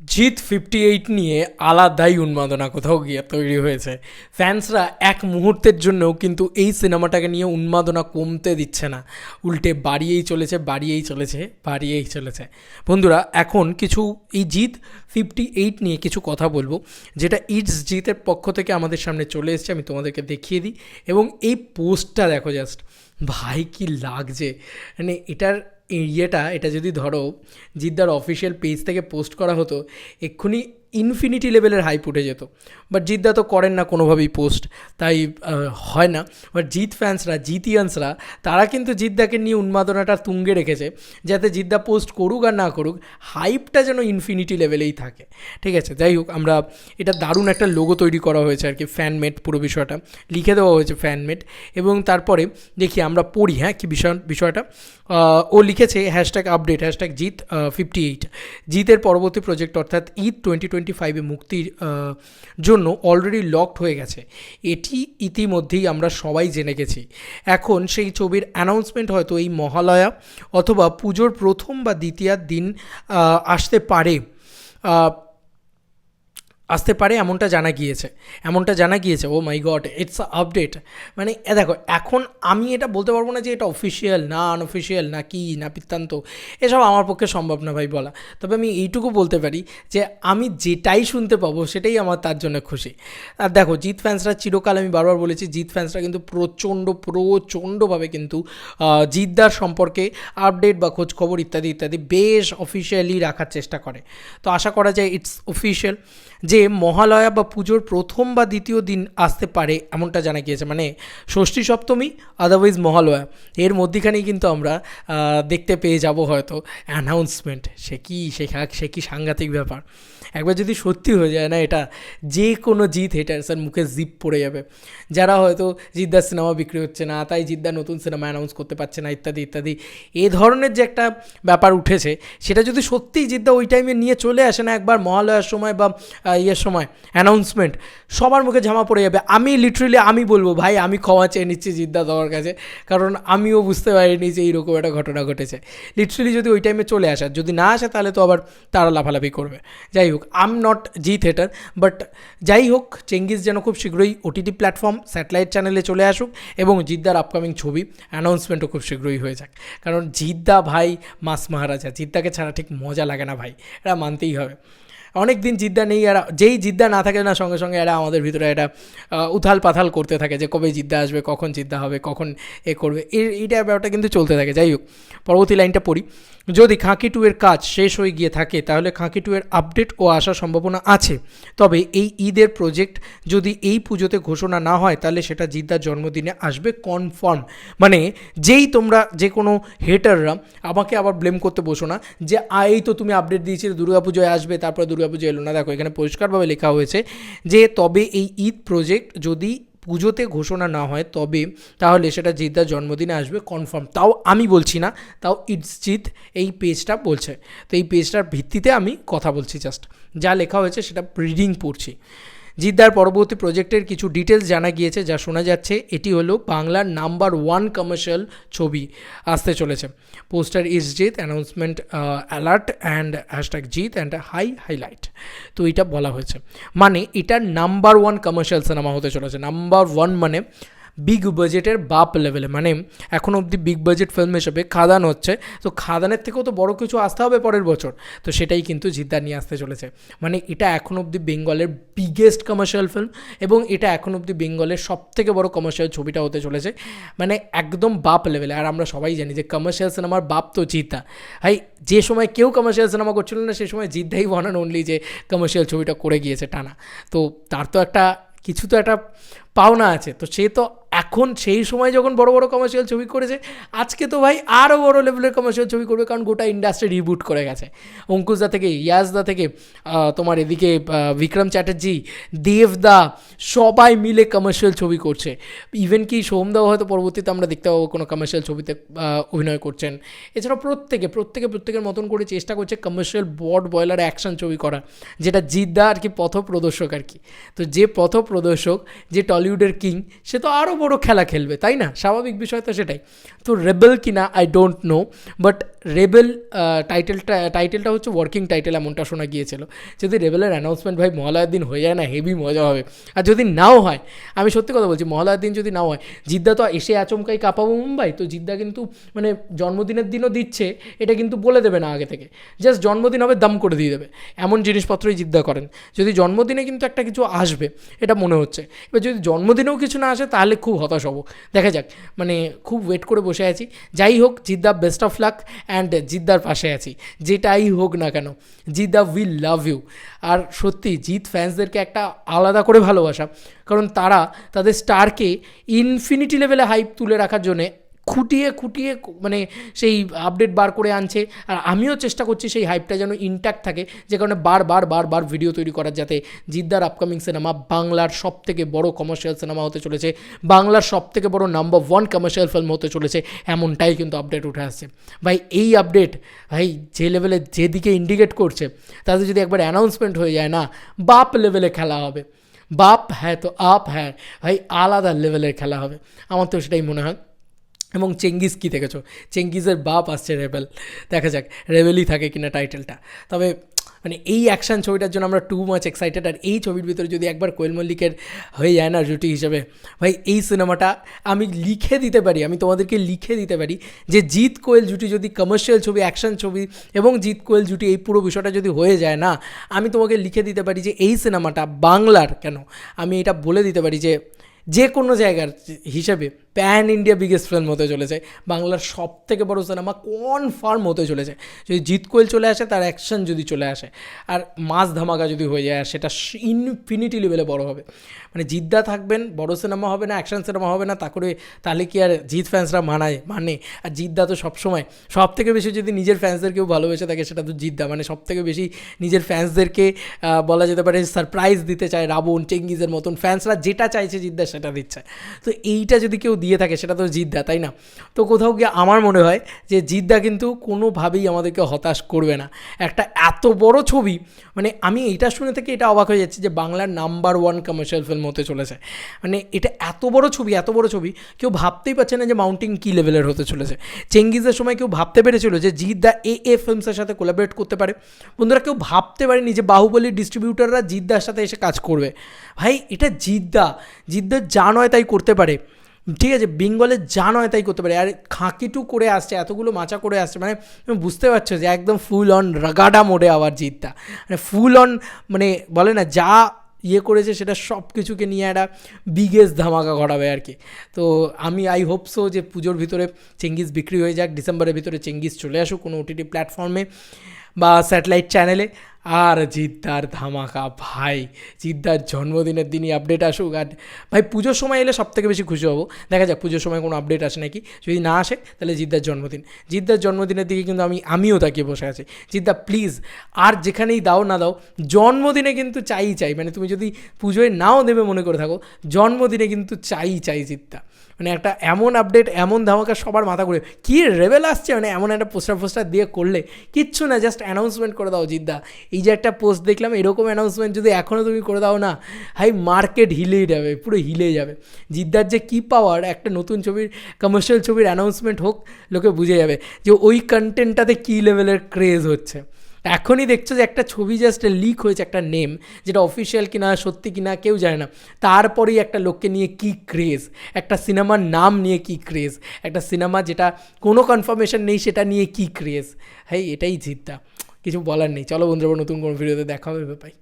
জিত fifty eight নিয়ে আলাদাই উন্মাদনা কোথাও গিয়ে তৈরি হয়েছে। ফ্যান্সরা এক মুহূর্তের জন্যও কিন্তু এই সিনেমাটাকে নিয়ে উন্মাদনা কমতে দিচ্ছে না। উল্টে বাড়িয়েই চলেছে বাড়িয়েই চলেছে বাড়িয়েই চলেছে। বন্ধুরা, এখন কিছু এই জিত ফিফটি এইট নিয়ে কিছু কথা বলব, যেটা ইটস জিতের পক্ষ থেকে আমাদের সামনে চলে এসেছে, আমি তোমাদেরকে দেখিয়ে দিই। এবং এই পোস্টটা দেখো জাস্ট ভাই কি লাগছে। মানে এটার ইয়েটা এটা যদি ধরো জিদ্দার অফিসিয়াল পেজ থেকে পোস্ট করা হতো এক্ষুনি ইনফিনিটি লেভেলের হাইপ উঠে যেত বাট জিদ্দা তো করেন না কোনোভাবেই পোস্ট তাই হয় না। বাট জিত ফ্যান্সরা জিতিয়ান্সরা, তারা কিন্তু জিদ্দাকে নিয়ে উন্মাদনাটা তুঙ্গে রেখেছে, যাতে জিদ্দা পোস্ট করুক আর না করুক হাইপটা যেন ইনফিনিটি লেভেলেই থাকে। ঠিক আছে, যাই হোক, আমরা, এটা দারুণ একটা লোগো তৈরি করা হয়েছে আর কি ফ্যানমেড পুরো বিষয়টা। লিখে দেওয়া হয়েছে ফ্যানমেড এবং তারপরে দেখি আমরা পড়ি হ্যাঁ কি বিষয়, বিষয়টা। ও লিখেছে hashtag update hashtag Jeet fifty eight জিতের পরবর্তী প্রজেক্ট অর্থাৎ ঈদ টোয়েন্টি টোয়েন্টি ফাইভে মুক্তির জন্য অলরেডি লকড হয়ে গেছে। এটি ইতিমধ্যেই আমরা সবাই জেনে গেছি। এখন সেই ছবির অ্যানাউন্সমেন্ট হয়তো এই মহালয়া অথবা পুজোর প্রথম বা দ্বিতীয়ার দিন আসতে পারে। আসতে পারে, এমনটা জানা গিয়েছে। এমনটা জানা গিয়েছে oh my god it's update মানে দেখো, এখন আমি এটা বলতে পারব না যে এটা অফিসিয়াল না আনঅফিসিয়াল না কি, না বৃত্তান্ত। এসব আমার পক্ষে সম্ভব না ভাই, বলা। তবে আমি এইটুকু বলতে পারি যে আমি যেটাই শুনতে পাবো, সেটাই আমার তার জন্য খুশি। আর দেখো, জিৎ ফ্যান্সরা চিরকাল আমি বারবার বলেছি, জিৎ ফ্যান্সরা কিন্তু প্রচণ্ড, প্রচণ্ডভাবে কিন্তু জিদ্দার সম্পর্কে আপডেট বা খোঁজ খবর ইত্যাদি ইত্যাদি বেশ অফিসিয়ালি রাখার চেষ্টা করে। তো আশা করা যায় ইটস অফিসিয়াল যে মহালয়া বা পুজোর প্রথম বা দ্বিতীয় দিন আসতে পারে এমনটা জানা গিয়েছে। মানে ষষ্ঠী সপ্তমী আদারওয়াইজ মহালয়া। এর মধ্যেখানেই কিন্তু আমরা দেখতে পেয়ে যাব হয়তো। অ্যানাউন্সমেন্ট সে কি, সে সে কি সাংঘাতিক ব্যাপার। একবার যদি সত্যি হয়ে যায় না, এটা যে কোনো জিৎ হেটার্সের মুখে জিপ পড়ে যাবে। যারা হয়তো জিদ্দার সিনেমা বিক্রি হচ্ছে না, তাই জিদ্দার নতুন সিনেমা অ্যানাউন্স করতে পারছে না, ইত্যাদি ইত্যাদি। এ ধরনের যে একটা ব্যাপার উঠেছে, সেটা যদি সত্যিই জিদ্দা ওই টাইমে নিয়ে চলে আসে না, একবার মহালয়ার সময় বা ইয়ের সময় অ্যানাউন্সমেন্ট সবার মুখে ঝামা পড়ে যাবে। আমি লিটারেলি আমি বলব, ভাই, আমি ক্ষমা চেয়ে নিচ্ছি জিদ্দা তোমার কাছে, কারণ আমিও বুঝতে পারিনি যে এইরকম একটা ঘটনা ঘটেছে। লিটারেলি যদি ওই টাইমে চলে আসে, যদি না আসে, তাহলে তো আবার তারা লাফালাফি করবে। যাই হোক I'm not G theatre but যাই হোক চেঙ্গিস যেন খুব শীঘ্রই ওটিটি প্ল্যাটফর্ম স্যাটেলাইট চ্যানেলে চলে আসুক এবং জিদ্দার আপকামিং ছবি অ্যানাউন্সমেন্টও খুব শীঘ্রই হয়ে যাক। কারণ জিদ্দা ভাই মাস মহারাজা, জিদ্দাকে ছাড়া ঠিক মজা লাগে না ভাই, এটা মানতেই হবে। অনেক দিন জিদ্দা নেই, এরা যেই জিদ্দা না থাকে না, সঙ্গে সঙ্গে এরা আমাদের ভিতরে এটা উথাল পাথাল করতে থাকে যে কবে জিদ্দা আসবে, কখন জিদ্দা হবে, কখন এ করবে। এই- এইটা ব্যাপারটা কিন্তু চলতে থাকে। যাই হোক, পরবর্তী লাইনটা পড়ি। যদি খাঁকি টু এর কাজ শেষ হয়ে গিয়ে থাকে, তাহলে খাঁকি টু এর আপডেট ও আসার সম্ভাবনা আছে। তবে এই ঈদের প্রজেক্ট যদি এই পুজোতে ঘোষণা না হয়, তাহলে সেটা জিদ্দার জন্মদিনে আসবে কনফার্ম মানে যেই তোমরা যে কোনো হেটাররা আমাকে আবার ব্লেম করতে বসো না যে এই তো তুমি আপডেট দিয়েছিলে, দুর্গাপুজোয় আসবে, তারপরে দুর্গাপুজো এলো না। দেখো, এখানে পরিষ্কারভাবে লেখা হয়েছে যে, তবে এই ঈদ প্রজেক্ট যদি পুজোতে ঘোষণা না হয়, তবে তাহলে সেটা জিদ্দার জন্মদিনে আসবে কনফার্ম তাও আমি বলছি না, তাও ইটস জিত এই পেজটা বলছে। তো এই পেজটার ভিত্তিতে আমি কথা বলছি জাস্ট যা লেখা হয়েছে সেটা রিডিং পড়ছি। জিদ্দার পরবর্তী প্রজেক্টের কিছু ডিটেলস জানা গিয়েছে, যা শোনা যাচ্ছে। এটি হলো বাংলার নাম্বার ওয়ান কমার্শিয়াল ছবি আসতে চলেছে। Poster is Jeet announcement alert and hashtag Jeet and high highlight তো এটা বলা হয়েছে। মানে এটা নাম্বার ওয়ান কমার্শিয়াল সিনেমা হতে চলেছে। নাম্বার ওয়ান মানে বিগ বাজেটের বাপ লেভেলে মানে এখন অবধি বিগ বাজেট ফিল্ম হিসেবে খাদান হচ্ছে। তো খাদানের থেকেও তো বড় কিছু আসতে হবে পরের বছর। তো সেটাই কিন্তু জিদ্দা নিয়ে আসতে চলেছে। মানে এটা এখন অবধি বেঙ্গলের বিগেস্ট কমার্শিয়াল ফিল্ম এবং এটা এখন অবধি বেঙ্গলের সব থেকে বড় কমার্শিয়াল ছবিটা হতে চলেছে। মানে একদম বাপ লেভেলে আর আমরা সবাই জানি যে কমার্শিয়াল সিনেমার বাপ তো জিদ্দা। ভাই, যে সময় কেউ কমার্শিয়াল সিনেমা করছিল না, সে সময় জিদ্দাই ওয়ান অ্যান্ড অনলি যে কমার্শিয়াল ছবিটা করে গিয়েছে টানা। তো তার তো একটা, কিছু তো একটা পাওনা আছে। তো সে তো এখন সেই সময় যখন বড় বড় কমার্শিয়াল ছবি করেছে, আজকে তো ভাই আরও বড় লেভেলের কমার্শিয়াল ছবি করবে, কারণ গোটা ইন্ডাস্ট্রি রিবুট করে গেছে। অঙ্কুশদা থেকে ইয়াসদা থেকে তোমার এদিকে বিক্রম চ্যাটার্জি দেবদা সবাই মিলে কমার্শিয়াল ছবি করছে। ইভেন কি সোমদাও হয়তো পরবর্তীতে আমরা দেখতে পাবো কোনো কমার্শিয়াল ছবিতে অভিনয় করছেন। এছাড়াও প্রত্যেকে প্রত্যেকে, প্রত্যেকের মতন করে চেষ্টা করছে কমার্শিয়াল বড বয়লার অ্যাকশন ছবি করা, যেটা জিদ্দা আর কি পথ প্রদর্শক আর কি। তো যে পথ প্রদর্শক যে টলিউডের কিং, সে তো আরও বড় খেলা খেলবে, তাই না? স্বাভাবিক বিষয় তো সেটাই। তো রেবেল কিনা I don't know but rebel টাইটেলটা টাইটেলটা হচ্ছে ওয়ার্কিং টাইটেল এমনটা শোনা গিয়েছিল। যদি রেবেলের অ্যানাউন্সমেন্ট ভাই মহালয়ার দিন হয়ে যায় না হেভি মজা হবে। আর যদি নাও হয়, আমি সত্যি কথা বলছি মহালয়ার দিন যদি নাও হয়, জিদ্দা তো এসে আচমকাই কাঁপাবো মুম্বাই, তো জিদ্দা কিন্তু মানে জন্মদিনের দিনও দিচ্ছে, এটা কিন্তু বলে দেবে না আগে থেকে। জাস্ট জন্মদিন হবে, দাম করে দিয়ে দেবে। এমন জিনিসপত্রই জিদ্দা করেন। যদি জন্মদিনে কিন্তু একটা কিছু আসবে, এটা মনে হচ্ছে। এবার যদি জন্মদিনেও কিছু না আসে, তাহলে খুব হতাশ হব। দেখা যাক মানে খুব ওয়েট করে বসে আছি। যাই হোক, জিদ্দা বেস্ট অফ লাক অ্যান্ড জিদ্দার পাশে আছি। যেটাই হোক না কেন, জিদ্দা উইল লাভ ইউ আর সত্যি জিত ফ্যান্সদেরকে একটা আলাদা করে ভালোবাসা। কারণ তারা তাদের স্টারকে ইনফিনিটি লেভেলে হাইপ তুলে রাখার জন্যে খুঁটিয়ে খুঁটিয়ে মানে সেই আপডেট বার করে আনছে। আর আমিও চেষ্টা করছি সেই হাইপটা যেন ইনট্যাক্ট থাকে, যে কারণে বারবার বারবার ভিডিও তৈরি করার যাতে জিদ্দার আপকামিং সিনেমা বাংলার সব থেকে বড় কমার্শিয়াল সিনেমা হতে চলেছে, বাংলার সব থেকে বড় নাম্বার ওয়ান কমার্শিয়াল ফিল্ম হতে চলেছে, এমনটাই কিন্তু আপডেট উঠে আসছে। ভাই, এই আপডেট ভাই, যে লেভেলে যেদিকে ইন্ডিকেট করছে, তাতে যদি একবার অ্যানাউন্সমেন্ট হয়ে যায় না, বাপ লেভেলে খেলা হবে। বাপ হ্যাঁ তো আপ হ্যাঁ ভাই, আলাদা লেভেলের খেলা হবে। আমার তো সেটাই মনে হয়। এবং চেঙ্গিস কী দেখেছ? চেঙ্গিসের বাপ আসছে রেবেল। দেখা যাক, রেবেলই থাকে কিনা টাইটেলটা। তবে মানে এই অ্যাকশন ছবিটার জন্য আমরা টু মাচ এক্সাইটেড আর এই ছবির ভিতরে যদি একবার কোয়েল মল্লিকের হয়ে যায় না রুটি হিসেবে, ভাই, এই সিনেমাটা আমি লিখে দিতে পারি, আমি তোমাদেরকে লিখে দিতে পারি যে জিৎ কোয়েল জুটি যদি কমার্শিয়াল ছবি অ্যাকশন ছবি এবং জিৎ কোয়েল জুটি এই পুরো বিষয়টা যদি হয়ে যায় না, আমি তোমাকে লিখে দিতে পারি যে এই সিনেমাটা বাংলার কেন? আমি এটা বলে দিতে পারি যে যে কোনো জায়গার হিসেবে প্যান ইন্ডিয়া বিগেস্ট ফিল্ম হতে চলেছে। বাংলার সব থেকে বড় সিনেমা কনফার্ম হতে চলেছে। যদি জিৎ কোয়েল চলে আসে, তার অ্যাকশন যদি চলে আসে, আর মাছ ধামাকা যদি হয়ে যায়, সেটা ইনফিনিটি লেভেলে বড় হবে। মানে জিদ্দা থাকবেন, বড় সিনেমা হবে না অ্যাকশন সিনেমা হবে না, তা করে তাহলে কি আর জিৎ ফ্যান্সরা মানায় মানে? আর জিদ্দা তো সবসময় সব থেকে বেশি যদি নিজের ফ্যান্সদেরকেও ভালোবেসে থাকে, সেটা তো জিদ্দা। মানে সব থেকে বেশি নিজের ফ্যান্সদেরকে বলা যেতে পারে সারপ্রাইজ দিতে চায় রাবণ, চেঙ্গিজের মতন ফ্যান্সরা যেটা চাইছে জিদ্দা সেটা দিচ্ছে। তো এইটা যদি কেউ দিয়ে থাকে, সেটা তো জিদ্দা, তাই না? তো কোথাও গিয়ে আমার মনে হয় যে জিদ্দা কিন্তু কোনোভাবেই আমাদেরকে হতাশ করবে না। একটা এত বড় ছবি মানে আমি এটা শুনে থেকে এটা অবাক হয়ে যাচ্ছি যে বাংলার নাম্বার ওয়ান কমার্শিয়াল ফিল্ম হতে চলেছে। মানে এটা এত বড় ছবি, এত বড় ছবি, কেউ ভাবতেই পারছে না যে মাউন্টিং কী লেভেলের হতে চলেছে। চেঙ্গিজের সময় কেউ ভাবতে পেরেছিল যে জিদ্দা এ এ ফিল্মসের সাথে কোলাবরেট করতে পারে। বন্ধুরা, কেউ ভাবতে পারেনি যে বাহুবলীর ডিস্ট্রিবিউটাররা জিদ্দার সাথে এসে কাজ করবে। ভাই, এটা জিদ্দা জিদ্দার যা নয় তাই করতে পারে। ঠিক আছে বেঙ্গলের যা নয় তাই করতে পারে। আর খাঁকিটু করে আসছে, এতগুলো মাচা করে আসছে মানে বুঝতে পারছ যে একদম ফুল অন রাগাডা মোডে আবার জিতটা। মানে ফুল অন মানে বলে না, যা ইয়ে করেছে সেটা সব কিছুকে নিয়ে একটা বিগেস্ট ধামাকা ঘটাবে আর কি। তো আমি আই হোপ সো যে পুজোর ভিতরে চেঙ্গিস বিক্রি হয়ে যাক, ডিসেম্বরের ভিতরে চেঙ্গিস চলে আসুক কোনো ওটিটি প্ল্যাটফর্মে বা স্যাটেলাইট চ্যানেলে আর জিদ্দার ধামাকা, ভাই। জিদ্দার জন্মদিনের দিনই আপডেট আসুক। আর ভাই, পুজোর সময় এলে সব থেকে বেশি খুশি হব। দেখা যাক, পুজোর সময় কোনো আপডেট আসে নাকি? যদি না আসে, তাহলে জিদ্দার জন্মদিন। জিদ্দার জন্মদিনের দিকে কিন্তু আমি, আমিও তাকিয়ে বসে আছি। জিদ্দা প্লিজ আর যেখানেই দাও না দাও, জন্মদিনে কিন্তু চাই চাই। মানে তুমি যদি পুজোয় নাও দেবে মনে করে থাকো, জন্মদিনে কিন্তু চাই চাই জিদ্দা। মানে একটা এমন আপডেট এমন ধামাকা সবার মাথা ঘুরে। কী রেবেল আসছে? মানে এমন একটা পোস্টার ফোস্টার দিয়ে করলে কিচ্ছু না জাস্ট অ্যানাউন্সমেন্ট করে দাও জিদ্দা। এই যে একটা পোস্ট দেখলাম, এরকম অ্যানাউন্সমেন্ট যদি এখনও তুমি করে দাও না, হাই মার্কেট হিলেই যাবে, পুরো হিলে যাবে। জিদ্দার যে কী পাওয়ার একটা নতুন ছবির কমার্শিয়াল ছবির অ্যানাউন্সমেন্ট হোক, লোকে বুঝে যাবে যে ওই কন্টেন্টটাতে কী লেভেলের ক্রেজ হচ্ছে। এখনই দেখছ যে একটা ছবি জাস্ট লিক হয়েছে, একটা নেম যেটা অফিসিয়াল কিনা, সত্যি কিনা, কেউ জানে না। তারপরেই একটা লোককে নিয়ে কী ক্রেজ একটা সিনেমার নাম নিয়ে কী ক্রেজ একটা সিনেমা যেটা কোনো কনফার্মেশন নেই, সেটা নিয়ে কী ক্রেজ হ্যাঁ এটাই জিদ্দা। কিছু বলার নেই। চলো বন্ধুরা নতুন কোনো ভিডিওতে দেখা হবে পাই